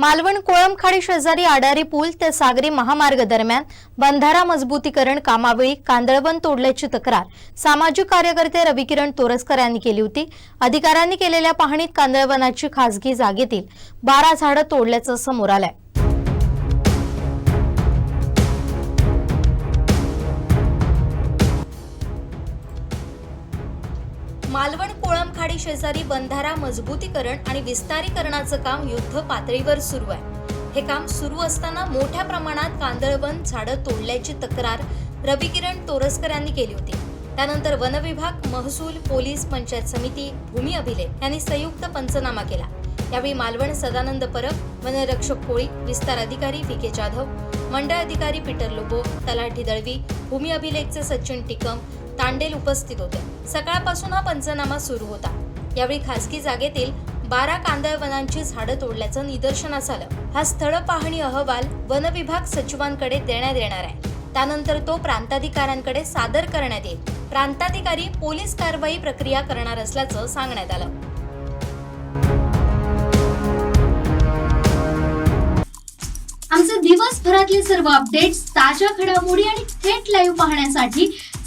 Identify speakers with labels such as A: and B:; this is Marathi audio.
A: मालवण कोळमखाडी शेजारी आडारी पूल ते सागरी महामार्ग दरम्यान बंधारा मजबूतीकरण कामावेळी कांदळवन तोडल्याची तक्रार सामाजिक कार्यकर्ते रविकिरण तोरसकर यांनी केली होती. अधिकाऱ्यांनी केलेल्या पाहणीत कांदळवनाची खासगी जागेतील बारा झाडं तोडल्याचं समोर आलंय. मालवण कोळमखाडी शेजारी बंधारा मजबूतीकरण आणि विस्तारीकरणाचं काम युद्ध पातळीवर सुरू आहे. हे काम सुरू असताना मोठ्या प्रमाणात कांदळवन झाडं तोडल्याची तक्रार रविकिरण तोरसकर यांनी केली होती. त्यानंतर वनविभाग महसूल पोलीस पंचायत समिती भूमी अभिलेख यांनी संयुक्त पंचनामा केला. यावेळी मालवण सदानंद परब वनरक्षक कोळी विस्तार अधिकारी व्ही के जाधव मंडळ अधिकारी पीटर लोबो तलाठी दळवी भूमी अभिलेखचे सचिन टिकम तांडेल उपस्थित होते. सकाळपासून हा पंचनामा सुरू होता. यावेळी खासगी जागेतील बारा कांदळवनांची झाडं तोडल्याचं निदर्शनास आलं. हा स्थळ पाहणी अहवाल वन विभाग सचिवांकडे देण्यात येणार आहे. त्यानंतर तो प्रांताधिकाऱ्यांकडे सादर करण्यात येईल. प्रांताधिकारी पोलीस कारवाई प्रक्रिया करणार असल्याचं सांगण्यात आलं.
B: आमचे दिवसभरातले सर्व अपडेट्स ताज्या घडामोडी आणि थेट लाईव्ह पाहण्यासाठी